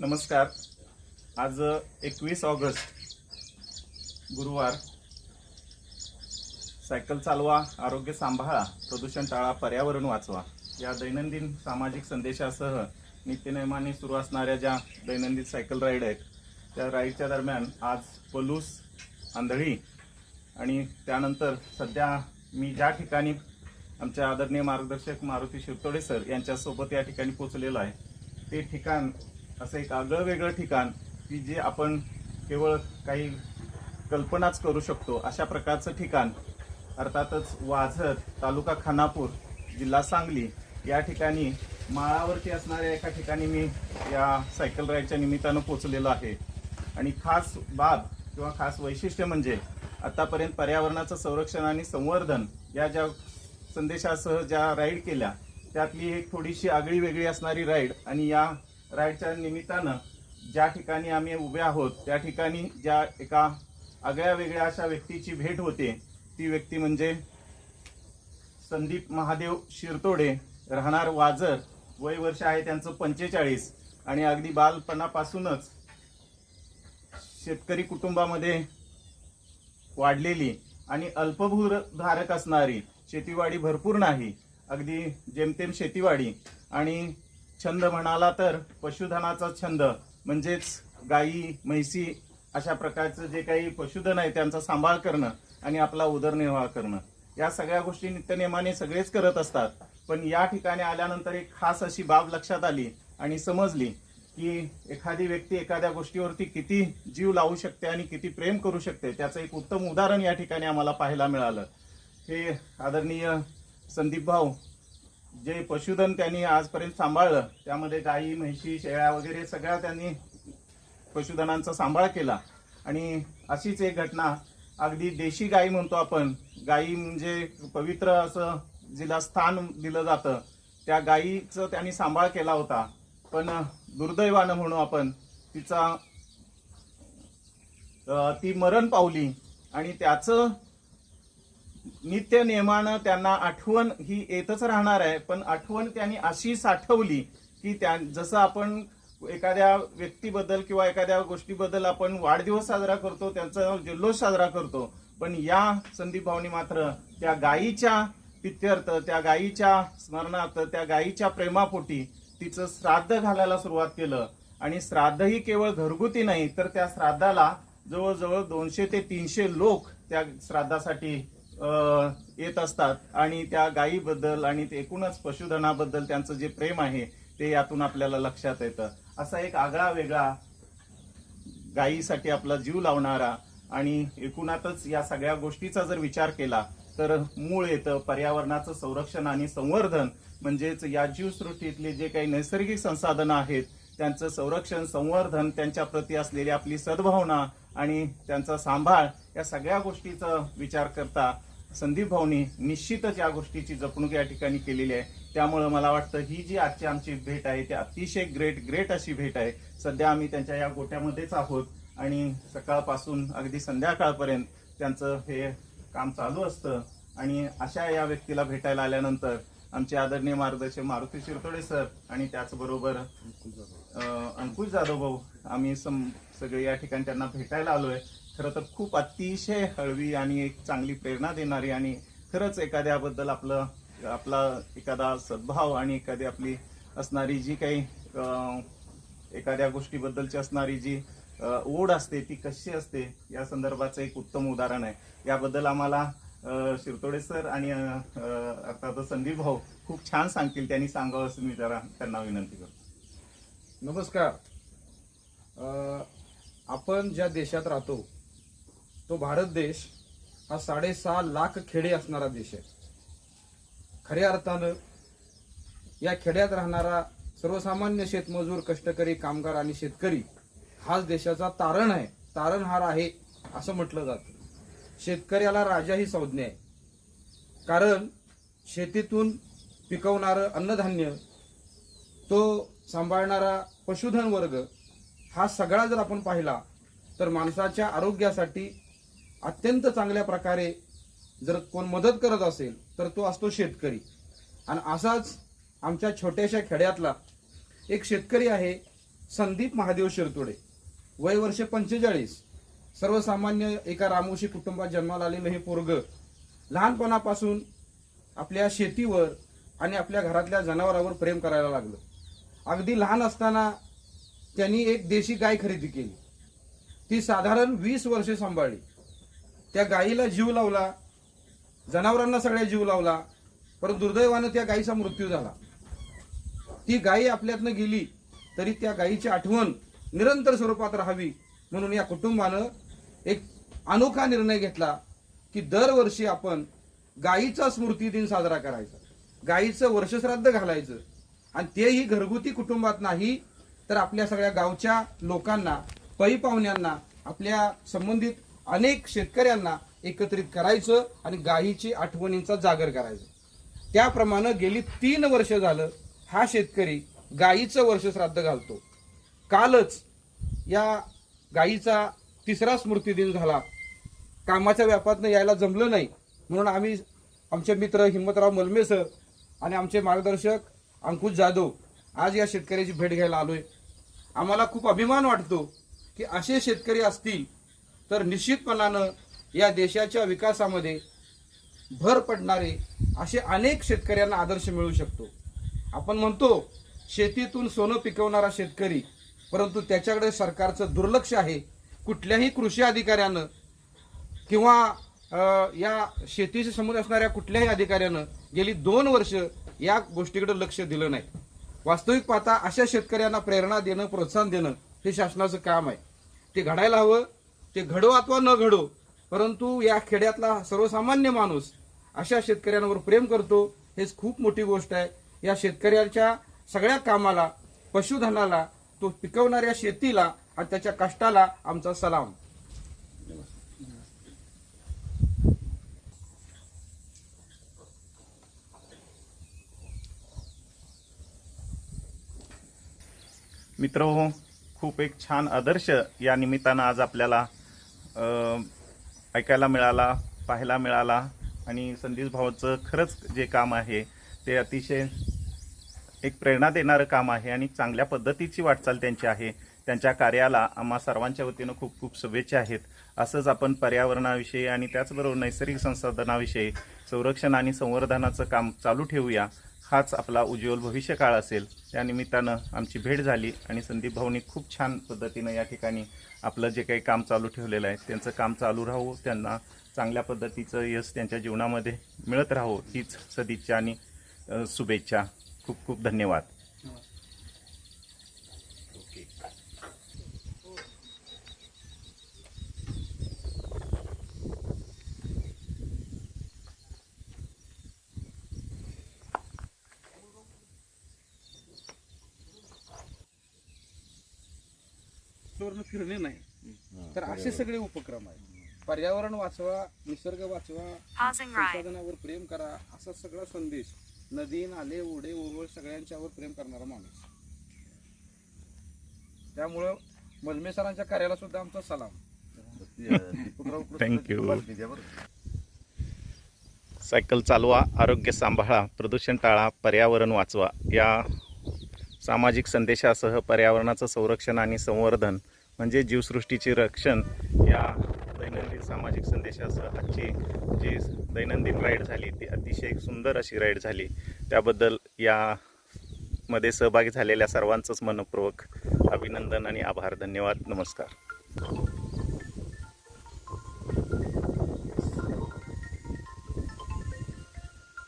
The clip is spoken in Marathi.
नमस्कार. आज एकवीस ऑगस्ट गुरुवार. सायकल चालवा आरोग्य सांभाळा प्रदूषण टाळा पर्यावरण वाचवा. या दैनंदिन सामाजिक संदेशासह नित्यनेमाने सुरू असणाऱ्या ज्या दैनंदिन सायकल राईड आहेत त्या राईडच्या दरम्यान आज पलूस आंधळी आणि त्यानंतर सध्या मी ज्या ठिकाणी आमच्या आदरणीय मार्गदर्शक मारुती शिरतोडे सर यांच्यासोबत या ठिकाणी पोचलेलो आहे ते ठिकाण असं एक आगळं वेगळं ठिकाण की जे आपण केवळ काही कल्पनाच करू शकतो. अशा प्रकारचं ठिकाण अर्थातच वाझर तालुका खानापूर जिल्हा सांगली या ठिकाणी माळावरती असणाऱ्या एका ठिकाणी मी या सायकल राईडच्या निमित्तानं पोचलेलो आहे. आणि खास बाब किंवा खास वैशिष्ट्य म्हणजे आतापर्यंत पर्यावरणाचं संरक्षण आणि संवर्धन या ज्या संदेशासह ज्या राईड केल्या त्यातली एक थोडीशी आगळी वेगळी असणारी राईड आणि या राईडच्या निमित्तानं ज्या ठिकाणी आम्ही उभे आहोत त्या ठिकाणी ज्या एका आगळ्या वेगळ्या अशा व्यक्तीची भेट होते ती व्यक्ती म्हणजे संदीप महादेव शिरतोडे राहणार वाजर वय वर्ष आहे त्यांचं पंचेचाळीस आणि अगदी बालपणापासूनच शेतकरी कुटुंबामध्ये वाढलेली आणि अल्पभूधारक असणारी शेतीवाडी भरपूर नाही अगदी जेमतेम शेतीवाडी आणि छंद म्हणाला तर पशुधनाचा छंद म्हणजेच गायी म्हैसी अशा प्रकारचं जे काही पशुधन आहे त्यांचा सांभाळ करणं आणि आपला उदरनिर्वाह करणं. या सगळ्या गोष्टी नित्यनेमाने सगळेच करत असतात. पण या ठिकाणी आल्यानंतर एक खास अशी बाब लक्षात आली आणि समजली की एखादी व्यक्ती एखाद्या गोष्टीवरती किती जीव लावू शकते आणि किती प्रेम करू शकते त्याचं एक उत्तम उदाहरण या ठिकाणी आम्हाला पाहायला मिळालं. हे आदरणीय संदीप भाऊ जे पशुधन त्यांनी आजपर्यंत सांभाळलं त्यामध्ये गाई म्हैशी शेळ्या वगैरे सगळ्या त्यांनी पशुधनांचा सांभाळ केला. आणि अशीच एक घटना अगदी देशी गाई म्हणतो आपण. गाई म्हणजे पवित्र असं जिला स्थान दिलं जातं. त्या गाईचं त्यांनी सांभाळ केला होता. पण दुर्दैवानं म्हणू आपण तिचा ती मरण पावली आणि त्याचं नित्य नियमानं त्यांना आठवण ही येतच राहणार आहे पण आठवण त्यांनी अशी साठवली की त्या जसं आपण एखाद्या व्यक्तीबद्दल किंवा एखाद्या गोष्टीबद्दल आपण वाढदिवस साजरा करतो त्यांचा जल्लोष साजरा करतो पण या संदीप भाऊनी मात्र त्या गायीच्या पित्यर्थ त्या गायीच्या स्मरणार्थ त्या गायीच्या प्रेमापोटी तिचं श्राद्ध घालायला सुरुवात केलं. आणि श्राद्ध ही केवळ घरगुती नाही तर त्या श्राद्धाला जवळजवळ दोनशे ते तीनशे लोक त्या श्राद्धासाठी येत असतात आणि त्या गायीबद्दल आणि ते एकूणच पशुधनाबद्दल त्यांचं जे प्रेम आहे ते यातून आपल्याला लक्षात येतं. असा एक आगळा वेगळा गायीसाठी आपला जीव लावणारा आणि एकूणातच या सगळ्या गोष्टीचा जर विचार केला तर मूळ येतं पर्यावरणाचं संरक्षण आणि संवर्धन. म्हणजेच या जीवसृष्टीतले जे काही नैसर्गिक संसाधनं आहेत त्यांचं संरक्षण संवर्धन त्यांच्या प्रती असलेली आपली सद्भावना आणि त्यांचा सांभाळ या सगळ्या गोष्टीचा विचार करता संदीप भाऊनी निश्चितच या गोष्टीची जपणूक या ठिकाणी केलेली आहे. त्यामुळं मला वाटतं ही जी आजची आमची भेट आहे ती अतिशय ग्रेट ग्रेट अशी भेट आहे. सध्या आम्ही त्यांच्या या गोट्यामध्येच आहोत आणि सकाळपासून अगदी संध्याकाळपर्यंत त्यांचं हे काम चालू असतं. आणि अशा या व्यक्तीला भेटायला आल्यानंतर आमचे आदरणीय मार्गदर्शक मारुती शिरतोडे सर आणि त्याचबरोबर अंकुश जाधव भाऊ आम्ही सम सगळे या ठिकाणी त्यांना भेटायला आलोय. खरं तर खूप अतिशय हळवी आणि एक चांगली प्रेरणा देणारी आणि खरंच एखाद्याबद्दल आपलं आपला एखादा सद्भाव आणि एखादी आपली असणारी जी काही एखाद्या गोष्टीबद्दलची असणारी जी ओढ असते ती कशी असते या संदर्भाचं एक उत्तम उदाहरण आहे. याबद्दल आम्हाला शिरतोडे सर आणि अर्थात संदीप भाऊ खूप छान सांगतील. त्यांनी सांगावं असं मी जरा त्यांना विनंती करतो. नमस्कार. आपण ज्या देशात राहतो तो भारत देश हा साडेसहा लाख खेडे असणारा देश आहे. खऱ्या अर्थानं या खेड्यात राहणारा सर्वसामान्य शेतमजूर कष्टकरी कामगार आणि शेतकरी हाच देशाचा तारण आहे. तारणहार आहे असं म्हटलं जातं. शेतकऱ्याला राजा ही संज्ञा आहे. कारण शेतीतून पिकवणारं अन्नधान्य तो सांभाळणारा पशुधन वर्ग हा सगळा जर आपण पाहिला तर माणसाच्या आरोग्यासाठी अत्यंत चांगल्या प्रकारे जर कोण मदत करत असेल तर तो असतो शेतकरी. आणि असाच आमच्या छोट्याशा खेड्यातला एक शेतकरी आहे संदीप महादेव शिरतोडे. वय वर्ष पंचेचाळीस. सर्वसामान्य एका रामोशी कुटुंबात जन्माला आलेलं हे पोरग लहानपणापासून आपल्या शेतीवर आणि आपल्या घरातल्या जनावरावर प्रेम करायला लागलं. अगदी लहान असताना त्यांनी एक देशी गाय खरेदी केली. ती साधारण वीस वर्षे सांभाळली. त्या गायीला जीव लावला जनावरांना सगळ्या जीव लावला परंतु दुर्दैवानं त्या गायीचा मृत्यू झाला. ती गायी आपल्यातनं गेली तरी त्या गायीची आठवण निरंतर स्वरूपात राहावी म्हणून या कुटुंबानं एक अनोखा निर्णय घेतला की दरवर्षी आपण गायीचा स्मृती दिन साजरा करायचा. गायीचं वर्षश्राद्ध घालायचं. आणि तेही घरगुती कुटुंबात नाही तर आपल्या सगळ्या गावच्या लोकांना पै पाहुण्यांना आपल्या संबंधित अनेक शेतकऱ्यांना एकत्रित करायचं आणि गायीची आठवणींचा जागर करायचं. त्याप्रमाणे गेली तीन वर्ष झालं हा शेतकरी गायीचं वर्ष श्राद्ध घालतो. कालच या गायीचा तिसरा स्मृती दिन झाला. कामाच्या व्यापातनं यायला जमलं नाही. म्हणून आम्ही आमचे मित्र हिम्मतराव मलमे सर आणि आमचे मार्गदर्शक अंकुश जाधव आज या शेतकऱ्याची भेट घ्यायला आलोय. आम्हाला खूप अभिमान वाटतो की असे शेतकरी असतील तर निश्चितपणानं या देशाच्या विकासामध्ये भर पडणारे असे अनेक शेतकऱ्यांना आदर्श मिळू शकतो. आपण म्हणतो शेतीतून सोनं पिकवणारा शेतकरी परंतु त्याच्याकडे सरकारचं दुर्लक्ष आहे. कुठल्याही कृषी अधिकाऱ्यानं किंवा या शेतीशी संबंध असणाऱ्या कुठल्याही अधिकाऱ्यानं गेली दोन वर्ष या गोष्टीकडे लक्ष दिलं नाही. वास्तविक पाहता अशा शेतकऱ्यांना प्रेरणा देणं प्रोत्साहन देणं हे शासनाचं काम आहे. ते घडायला हवं ते घडो अथवा न घडो परंतु या खेड्यातला सर्वसामान्य माणूस अशा शेतकऱ्यांवर प्रेम करतो हेच खूप मोठी गोष्ट आहे. या शेतकऱ्याच्या सगळ्या कामाला पशुधनाला तो पिकवणाऱ्या शेतीला आणि त्याच्या कष्टाला आमचा सलाम. मित्र हो खूप एक छान आदर्श या निमित्तानं आज आपल्याला ऐकायला मिळाला पाहायला मिळाला आणि संदेश भावाचं खरंच जे काम आहे ते अतिशय एक प्रेरणा देणारं काम आहे आणि चांगल्या पद्धतीची वाटचाल त्यांची आहे. त्यांच्या कार्याला आम्हा सर्वांच्या वतीनं खूप खूप शुभेच्छा आहेत. असंच आपण पर्यावरणाविषयी आणि त्याचबरोबर नैसर्गिक संसाधनाविषयी संरक्षण आणि संवर्धनाचं काम चालू ठेवूया. हाच आपला उज्ज्वल भविष्यकाळ असेल. त्या निमित्तानं आमची भेट झाली आणि संदीप भाऊनी खूप छान पद्धतीनं या ठिकाणी आपलं जे काही काम चालू ठेवलेलं आहे त्यांचं काम चालू राहू त्यांना चांगल्या पद्धतीचं यश त्यांच्या जीवनामध्ये मिळत राहो हीच सदिच्छा आणि शुभेच्छा. खूप खूप धन्यवाद. चोरण फिरणे नाही. तर असे सगळे उपक्रम आहेत. पर्यावरण वाचवा निसर्ग वाचवा. संसाधनावर प्रेम करा असा सगळा संदेश नदी नाले ओढे ओवळ सगळ्यांच्यावर प्रेम करणारा माणूस. त्यामुळं मलमे सरांच्या कार्याला सुद्धा आमचा सलाम. थँक्यू सायकल चालवा आरोग्य सांभाळा प्रदूषण टाळा पर्यावरण वाचवा. या सामाजिक संदेशासह पर्यावरणाचं संरक्षण आणि संवर्धन म्हणजे जीवसृष्टीचे रक्षण या दैनंदिन सामाजिक संदेशासह आजची जी दैनंदिन राईड झाली ती अतिशय सुंदर अशी राईड झाली. त्याबद्दल या मध्ये सहभागी झालेल्या सर्वांचंच मनपूर्वक अभिनंदन आणि आभार. धन्यवाद. नमस्कार.